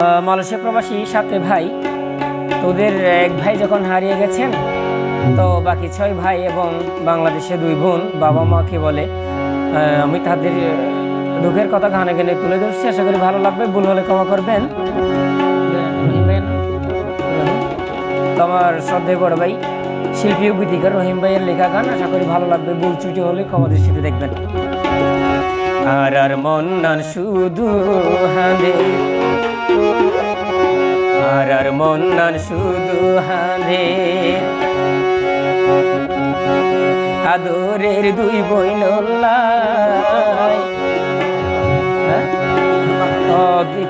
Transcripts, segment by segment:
Malaysia প্রবাসী সাথে ভাই, তোদের এক ভাই যখন হারিয়ে গেছেন, তো বাকি ছয় ভাই এবং বাংলাদেশে দুই বোন, বাবা মাকে বলে আমি তাদের দুঃখের কথা গানে গানে তুলে ধরছি, আশা করি ভালো লাগবে, ভুল হলে ক্ষমা করবেন রহিম ভাই না? রহিম। তো আমার শ্রদ্ধেয় বড় ভাই, শিল্পী ও গীতিকার রহিম ভাইয়ের লেখা গান, আশা করি ভালো লাগবে, ভুল চুটি হলে ক্ষমা দৃষ্টিতে দেখবেন আর আর মন্নান শুধু হাঁদে আর মন্নান শুধু হাঁদে। আদরের দুই বইন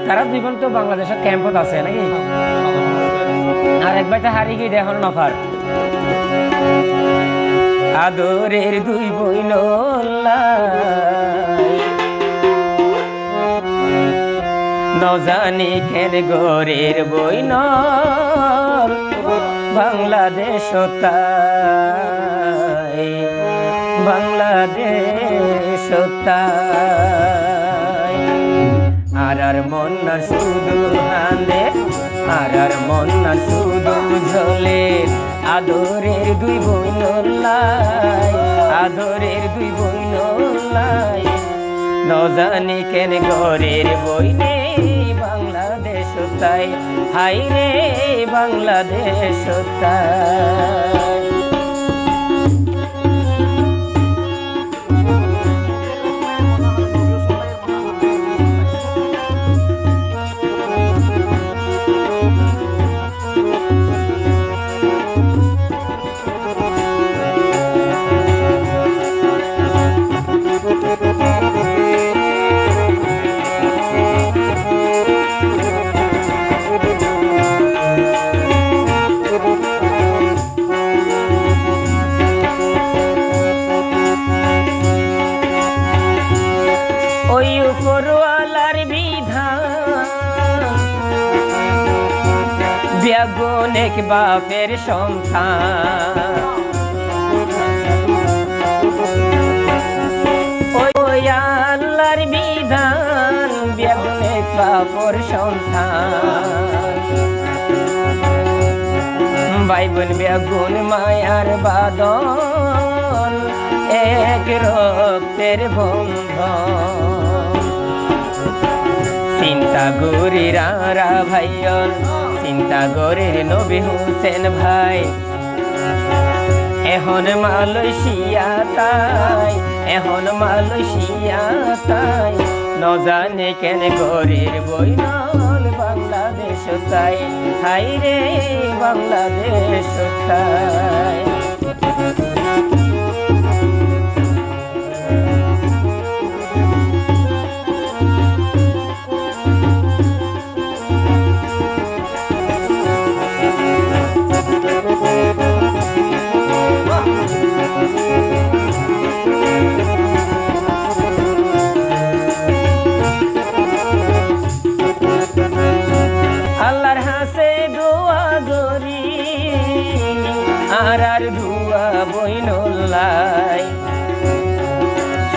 তারা দুই বোন তো বাংলাদেশের ক্যাম্পত আছে নাকি? আর এক ভাই তো হারিয়ে গিয়ে দেখুন নফার আদরের দুই বইন নজানি কেন গোরের বইন বাংলাদেশ বাংলাদেশ আর আর মন না শুধু হান্দে আর আর মন না শুধু ঝোলে। আদরের দুই বইন লাই আদরের দুই বইন লাই নজানি কেন গরের বইনে তাই হাই রে বাংলাদেশ তাই। ব্যাগুনেক বাপের সন্তান। ওই আল্লাহর বিধান ব্যাগুনেক বাপর সন্তান। বাইবন বেগুন মায়ার বাদন এক রক্তের বন্ধন। চিন্তা গরি রারা ভাইয়ন চিন্তা গরির নবী হুসেন ভাই। এখন মালয়েশিয়া তাই, এখন মালয়েশিয়া তাই। নজানে কেন গরির বইনল বাংলাদেশ তাই। হাই রে বাংলাদেশ তাই।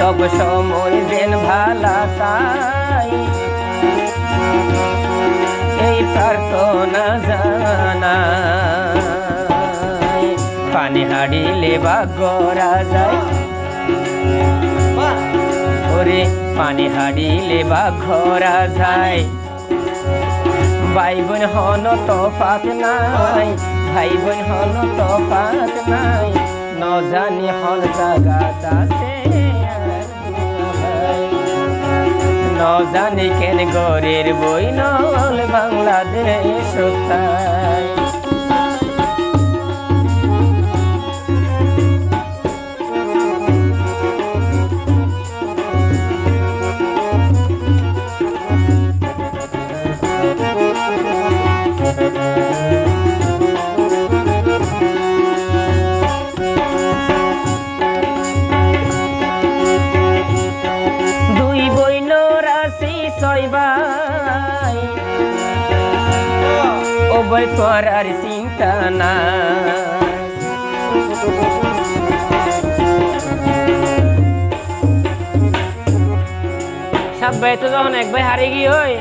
সব সময় যেন ভালা তাই। এই জানা পানি হাড়িলে বা গড়া যায়। ওরে, পানি হাড়িলে বা ঘরা যায়। ভাই বোন হন তফাত নাই ভাই বোন হন তফাত নাই। ন জানি হল জাগাত আছে। জানি কেন গরের বই নল বাংলাদেশ তাই? তোর আর চিন্তা না। সাব্বাই তো যখন এক ভাই হারিয়ে গিয়ে ওই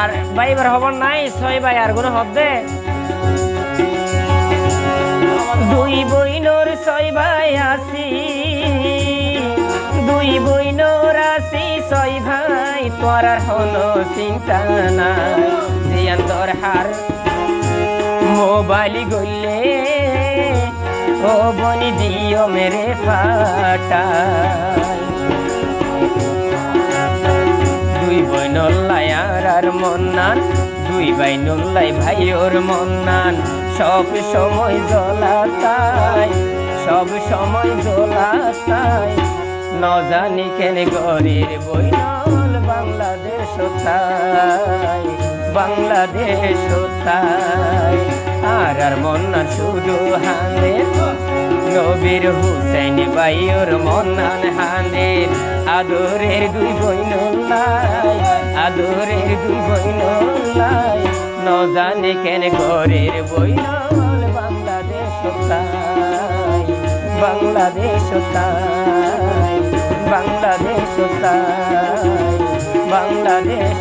আর ভাই এবার হবার নাই, ছয় ভাই আর কোনো হবে দুই বইনোর ছয় ভাই আসি দুই বইনোর আসি ছয় ভাই, তোর হলো চিন্তা নাই। জিয়ান তোর হার মোবাইল গইলে ও বনি দিও মেরে ফাটাই দুই বই নল্লাই আর মন্নান, দুই ভাই নল্লাই ভাই ওর মন্নান। সব সময় জ্বলাতাই সব সময় জ্বলাতাই ন জানি কেন গরের বই নল বাংলাদেশ তাই বাংলাদেশ তাই। আর আর মন্নান শুধু হানে। নবীর হুসেন বাইর মন্নান হানের আদরের দুই বইন আদরের দুই বইন লাই ন জানে কেন ঘরের বইনল বাংলাদেশ বাংলাদেশ বাংলাদেশ বাংলাদেশ